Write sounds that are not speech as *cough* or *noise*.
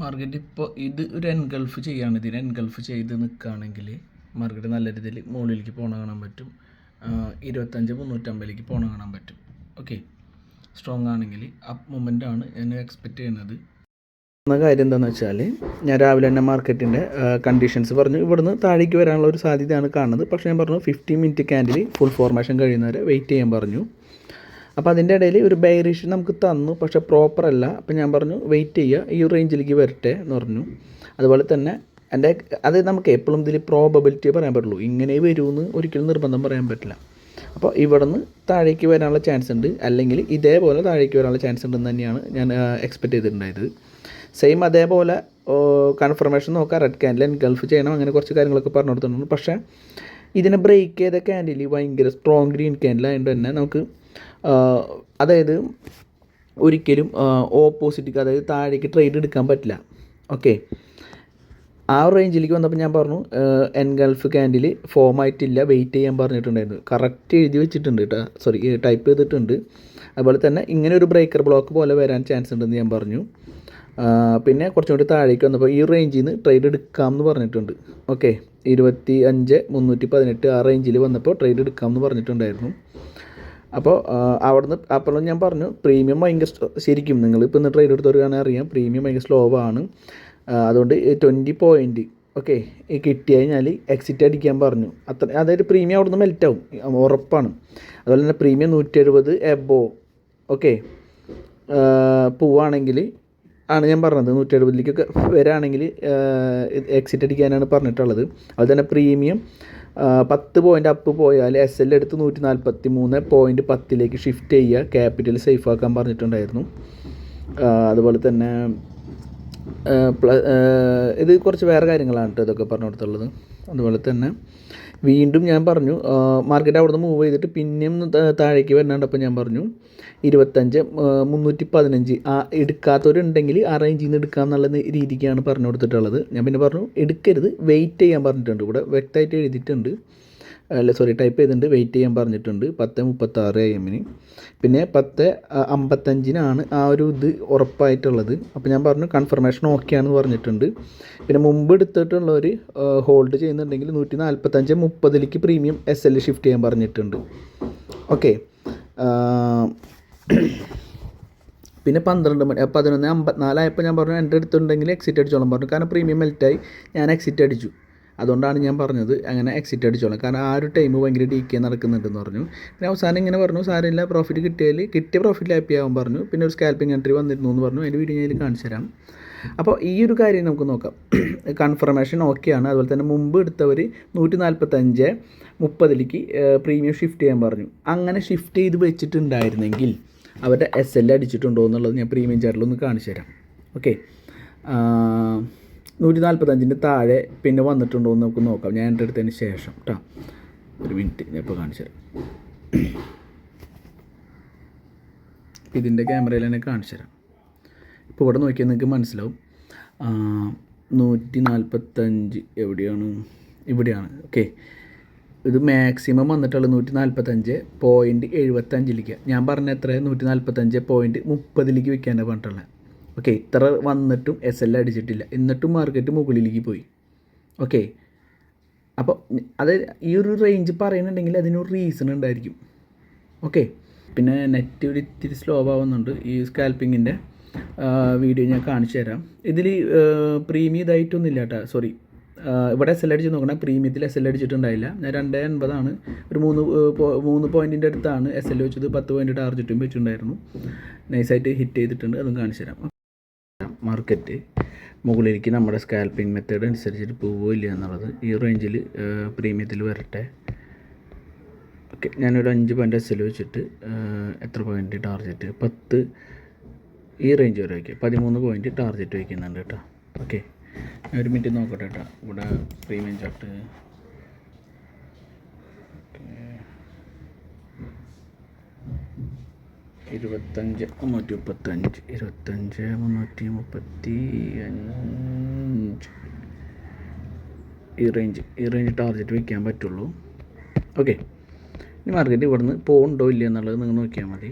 Market ഇപ്പോൾ ഇത് ഒരു എൻഗൾഫ് ചെയ്യാണ്. ഇതിന് എൻഗൾഫ് ചെയ്ത് നിൽക്കുകയാണെങ്കിൽ മാർക്കറ്റ് നല്ല രീതിയിൽ മുകളിലേക്ക് പോണ കാണാൻ പറ്റും. ഇരുപത്തഞ്ച് മുന്നൂറ്റമ്പതിലേക്ക് പോണ കാണാൻ പറ്റും. ഓക്കെ സ്ട്രോങ് ആണെങ്കിൽ അപ്പ് മൂമെന്റ് ആണ് ഞാൻ എക്സ്പെക്റ്റ് ചെയ്യുന്നത്. എന്ന കാര്യം എന്താണെന്ന് വെച്ചാൽ ഞാൻ രാവിലെ തന്നെ മാർക്കറ്റിന്റെ കണ്ടീഷൻസ് പറഞ്ഞു. ഇവിടുന്ന് താഴേക്ക് വരാനുള്ള ഒരു സാധ്യതയാണ് കാണുന്നത്. പക്ഷേ ഞാൻ പറഞ്ഞു fifty minute candle full formation കഴിയുന്നവരെ വെയിറ്റ് ചെയ്യാൻ പറഞ്ഞു. അപ്പോൾ അതിന്റെ ഇടയിൽ ഒരു ബൈറിഷ് നമുക്ക് തന്നു പക്ഷേ പ്രോപ്പർ അല്ല. അപ്പോൾ ഞാൻ പറഞ്ഞു വെയിറ്റ് ചെയ്യുക ഈ റേഞ്ചിലേക്ക് വരട്ടെ എന്ന് പറഞ്ഞു. അതുപോലെ തന്നെ എന്റെ അത് നമുക്ക് എപ്പോഴും ഇതിൽ പ്രോബബിലിറ്റി പറയാൻ പറ്റുള്ളൂ. ഇങ്ങനെ വരുമെന്ന് ഒരിക്കലും നിർബന്ധം പറയാൻ പറ്റില്ല. അപ്പോൾ ഇവിടുന്ന് താഴേക്ക് വരാനുള്ള ചാൻസ് ഉണ്ട്. അല്ലെങ്കിൽ ഇതേപോലെ താഴേക്ക് വരാനുള്ള ചാൻസ് ഉണ്ടെന്ന് തന്നെയാണ് ഞാൻ എക്സ്പെക്റ്റ് ചെയ്തിട്ടുണ്ടായത്. സെയിം അതേപോലെ കൺഫർമേഷൻ നോക്കാം റെഡ് ക്യാൻഡിൽ ഗൾഫ് ചെയ്യണം. അങ്ങനെ കുറച്ച് കാര്യങ്ങളൊക്കെ പറഞ്ഞു കൊടുത്തിട്ടുണ്ട് പക്ഷേ ഇതിനെ ബ്രേക്ക് ചെയ്ത ക്യാൻഡിൽ ഭയങ്കര സ്ട്രോങ് ഗ്രീൻ ക്യാൻഡിൽ ആയതുകൊണ്ട് തന്നെ നമുക്ക് അതായത് ഒരിക്കലും ഓപ്പോസിറ്റ് അതായത് താഴേക്ക് ട്രേഡ് എടുക്കാൻ പറ്റില്ല. ഓക്കെ ആ റേഞ്ചിലേക്ക് വന്നപ്പോൾ ഞാൻ പറഞ്ഞു എൻഗൾഫ് ക്യാൻഡിൽ ഫോം ആയിട്ടില്ല വെയിറ്റ് ചെയ്യാൻ പറഞ്ഞിട്ടുണ്ടായിരുന്നു. കറക്റ്റ് എഴുതി വെച്ചിട്ടുണ്ട് കേട്ടോ സോറി ടൈപ്പ് ചെയ്തിട്ടുണ്ട്. അതുപോലെ തന്നെ ഇങ്ങനെ ഒരു ബ്രേക്കർ ബ്ലോക്ക് പോലെ വരാൻ ചാൻസ് ഉണ്ടെന്ന് ഞാൻ പറഞ്ഞു. പിന്നെ കുറച്ചും കൂടി താഴേക്ക് വന്നപ്പോൾ ഈ റേഞ്ചിൽ നിന്ന് ട്രേഡ് എടുക്കാം എന്ന് പറഞ്ഞിട്ടുണ്ട്. ഓക്കെ ഇരുപത്തി അഞ്ച് മുന്നൂറ്റി പതിനെട്ട് ആ റേഞ്ചിൽ വന്നപ്പോൾ ട്രേഡ് എടുക്കാം എന്ന് പറഞ്ഞിട്ടുണ്ടായിരുന്നു. അപ്പോൾ അവിടുന്ന് അപ്പോഴും ഞാൻ പറഞ്ഞു പ്രീമിയം ഭയങ്കര ശരിക്കും നിങ്ങൾ ഇപ്പോൾ ഇന്ന് ട്രേഡ് എടുത്തവർക്കാണെങ്കിൽ അറിയാം പ്രീമിയം ഭയങ്കര സ്ലോ ആണ്. അതുകൊണ്ട് ട്വന്റി പോയിന്റ് ഓക്കെ കിട്ടി കഴിഞ്ഞാൽ എക്സിറ്റ് അടിക്കാൻ പറഞ്ഞു. അത്ര അതായത് പ്രീമിയം അവിടുന്ന് മെൽറ്റ് ആവും ഉറപ്പാണ്. അതുപോലെ തന്നെ പ്രീമിയം നൂറ്റി എഴുപത് എബോ ഓക്കെ പോവുകയാണെങ്കിൽ ആണ് ഞാൻ പറഞ്ഞത് നൂറ്റി എഴുപതിലേക്കൊക്കെ വരാണെങ്കിൽ എക്സിറ്റ് അടിക്കാനാണ് പറഞ്ഞിട്ടുള്ളത്. അതുപോലെ തന്നെ പ്രീമിയം പത്ത് പോയിന്റ് അപ്പ് പോയാൽ എസ് എൽ എടുത്ത് നൂറ്റി നാൽപ്പത്തി മൂന്ന് പോയിന്റ് പത്തിലേക്ക് ഷിഫ്റ്റ് ചെയ്യുക. ക്യാപിറ്റൽ സേഫ് ആക്കാൻ പറഞ്ഞിട്ടുണ്ടായിരുന്നു. അതുപോലെ തന്നെ ഇത് കുറച്ച് വേറെ കാര്യങ്ങളാണ് കേട്ടോ ഇതൊക്കെ പറഞ്ഞു കൊടുത്തുള്ളത് അതുപോലെ തന്നെ വീണ്ടും ഞാൻ പറഞ്ഞു മാർക്കറ്റ് അവിടുന്ന് മൂവ് ചെയ്തിട്ട് പിന്നെയും താഴേക്ക് വരണണ്ടപ്പോൾ ഞാൻ പറഞ്ഞു ഇരുപത്തഞ്ച് മുന്നൂറ്റി പതിനഞ്ച് ആ എടുക്കാത്തവരുണ്ടെങ്കിൽ ആ റേഞ്ചിൽ നിന്ന് എടുക്കാം എന്നുള്ള രീതിക്കാണ് പറഞ്ഞു കൊടുത്തിട്ടുള്ളത് ഞാൻ പിന്നെ പറഞ്ഞു എടുക്കരുത് വെയിറ്റ് ചെയ്യാൻ പറഞ്ഞിട്ടുണ്ട്. ഇവിടെ വ്യക്തമായിട്ട് എഴുതിയിട്ടുണ്ട്. അല്ല സോറി ടൈപ്പ് ചെയ്തിട്ടുണ്ട് വെയിറ്റ് ചെയ്യാൻ പറഞ്ഞിട്ടുണ്ട് പത്ത് മുപ്പത്താറ് എ എമ്മിന് പിന്നെ പത്ത് അമ്പത്തഞ്ചിനാണ് ആ ഒരു ഇത് ഉറപ്പായിട്ടുള്ളത്. അപ്പോൾ ഞാൻ പറഞ്ഞു കൺഫർമേഷൻ ഓക്കെ ആണെന്ന് പറഞ്ഞിട്ടുണ്ട്. പിന്നെ മുമ്പ് എടുത്തിട്ടുള്ളവർ ഹോൾഡ് ചെയ്യുന്നുണ്ടെങ്കിൽ നൂറ്റി നാൽപ്പത്തഞ്ച് മുപ്പതിലേക്ക് പ്രീമിയം എസ് എൽ ഷിഫ്റ്റ് ചെയ്യാൻ പറഞ്ഞിട്ടുണ്ട്. ഓക്കെ പിന്നെ പന്ത്രണ്ട് മണി പതിനൊന്ന് അമ്പത്തിനാലായപ്പോൾ ഞാൻ പറഞ്ഞു എന്റെ അടുത്തുണ്ടെങ്കിൽ എക്സിറ്റ് അടിച്ചോളാം പറഞ്ഞു. കാരണം പ്രീമിയം മെൽറ്റായി ഞാൻ എക്സിറ്റ് അടിച്ചു. അതുകൊണ്ടാണ് ഞാൻ പറഞ്ഞത് അങ്ങനെ എക്സിറ്റ് അടിച്ചോളാം. കാരണം ആ ഒരു ടൈം ഭയങ്കര ഡി നടക്കുന്നുണ്ടെന്ന് പറഞ്ഞു. പിന്നെ അവസാനം ഇങ്ങനെ പറഞ്ഞു സാരമില്ല പ്രോഫിറ്റ് കിട്ടിയാൽ കിട്ടിയ പ്രോഫിറ്റ് ഹാപ്പി ആവാൻ പറഞ്ഞു. പിന്നെ ഒരു സ്കാൽപ്പിംഗ് എൻട്രി വന്നിരുന്നു എന്ന് പറഞ്ഞു. അതിന്റെ വീഡിയോ ഞാൻ കാണിച്ചു തരാം. അപ്പോൾ ഈ ഒരു കാര്യം നമുക്ക് നോക്കാം. *clears throat* കൺഫർമേഷൻ ഓക്കെയാണ് അതുപോലെ തന്നെ മുമ്പ് എടുത്തവർ നൂറ്റി നാൽപ്പത്തഞ്ച് മുപ്പതിലേക്ക് പ്രീമിയം ഷിഫ്റ്റ് ചെയ്യാൻ പറഞ്ഞു. അങ്ങനെ ഷിഫ്റ്റ് ചെയ്ത് വെച്ചിട്ടുണ്ടായിരുന്നെങ്കിൽ അവരുടെ എസ് എൽ അടിച്ചിട്ടുണ്ടോ എന്നുള്ളത് ഞാൻ പ്രീമിയം ചാർട്ടിൽ ഒന്ന് കാണിച്ചു തരാം. ഓക്കെ നൂറ്റി നാൽപ്പത്തഞ്ചിന്റെ താഴെ പിന്നെ വന്നിട്ടുണ്ടോ എന്ന് നമുക്ക് നോക്കാം. ഞാൻ എന്റെ അടുത്തതിന് ശേഷം കേട്ടോ ഒരു മിനിറ്റ് ഞാൻ ഇപ്പോൾ കാണിച്ചു തരാം. ഇതിന്റെ ക്യാമറയിൽ തന്നെ കാണിച്ചു തരാം. ഇപ്പോൾ ഇവിടെ നോക്കിയാൽ നിങ്ങൾക്ക് മനസ്സിലാവും. നൂറ്റി നാൽപ്പത്തഞ്ച് എവിടെയാണ്? ഇവിടെയാണ്. ഓക്കെ. ഇത് മാക്സിമം വന്നിട്ടുള്ള നൂറ്റി നാൽപ്പത്തഞ്ച് പോയിന്റ് എഴുപത്തഞ്ചിലേക്ക്. ഞാൻ പറഞ്ഞ എത്ര നൂറ്റി നാൽപ്പത്തഞ്ച് പോയിന്റ് മുപ്പതിലേക്ക് വെക്കാനാണ് പറഞ്ഞിട്ടുള്ളത്. ഓക്കെ ഇത്ര വന്നിട്ടും എസ് എൽ അടിച്ചിട്ടില്ല. എന്നിട്ടും മാർക്കറ്റ് മുകളിലേക്ക് പോയി. ഓക്കെ അപ്പോൾ അത് ഈ ഒരു റേഞ്ച് പറയുന്നുണ്ടെങ്കിൽ അതിനൊരു റീസൺ ഉണ്ടായിരിക്കും. ഓക്കെ പിന്നെ നെറ്റ് ഒരു ഇത്തിരി സ്ലോ ആവുന്നുണ്ട് ഈ സ്കാൽപ്പിങ്ങിന്റെ വീഡിയോ ഞാൻ കാണിച്ചു തരാം. ഇതിൽ പ്രീമിയം ഇതായിട്ടൊന്നുമില്ല കേട്ടോ. സോറി ഇവിടെ എസ് എൽ അടിച്ച് നോക്കണം പ്രീമിയത്തിൽ എസ് എൽ അടിച്ചിട്ടുണ്ടായില്ല. ഞാൻ രണ്ട് എൺപതാണ് ഒരു മൂന്ന് മൂന്ന് പോയിന്റിന്റെ അടുത്താണ് എസ് എൽ വെച്ചത്. പത്ത് പോയിന്റ് ടാർജറ്റും വെച്ചിട്ടുണ്ടായിരുന്നു. നൈസായിട്ട് ഹിറ്റ് ചെയ്തിട്ടുണ്ട്. അതും കാണിച്ചു തരാം. മാർക്കറ്റ് മുകളിലേക്ക് നമ്മുടെ സ്കാൽപ്പിംഗ് മെത്തേഡ് അനുസരിച്ചിട്ട് പോവോ ഇല്ല എന്നുള്ളത് ഈ റേഞ്ചിൽ പ്രീമിയത്തിൽ വരട്ടെ. ഓക്കെ ഞാനൊരു അഞ്ച് പോയിന്റ് എസ് എൽ വെച്ചിട്ട് എത്ര പോയിന്റ് ടാർജറ്റ് പത്ത് ഈ റേഞ്ച് വരെ വയ്ക്കുക പതിമൂന്ന് പോയിന്റ് ടാർജറ്റ് വയ്ക്കുന്നുണ്ട് കേട്ടോ. ഓക്കെ ഞാൻ ഒരു മിനിറ്റ് നോക്കട്ടെ കേട്ടോ. ഇവിടെ പ്രീമിയം ചാർട്ട് ഇരുപത്തഞ്ച് മുന്നൂറ്റി മുപ്പത്തഞ്ച് ഇരുപത്തഞ്ച് മുന്നൂറ്റി മുപ്പത്തി അഞ്ച് ഈ റേഞ്ച് ഈ റേഞ്ച് ടാർഗറ്റ് വയ്ക്കാൻ പറ്റുള്ളൂ. ഓക്കെ ഇനി മാർക്കറ്റ് ഇവിടുന്ന് പോകുന്നുണ്ടോ ഇല്ല എന്നുള്ളത് നിങ്ങൾ നോക്കിയാൽ മതി.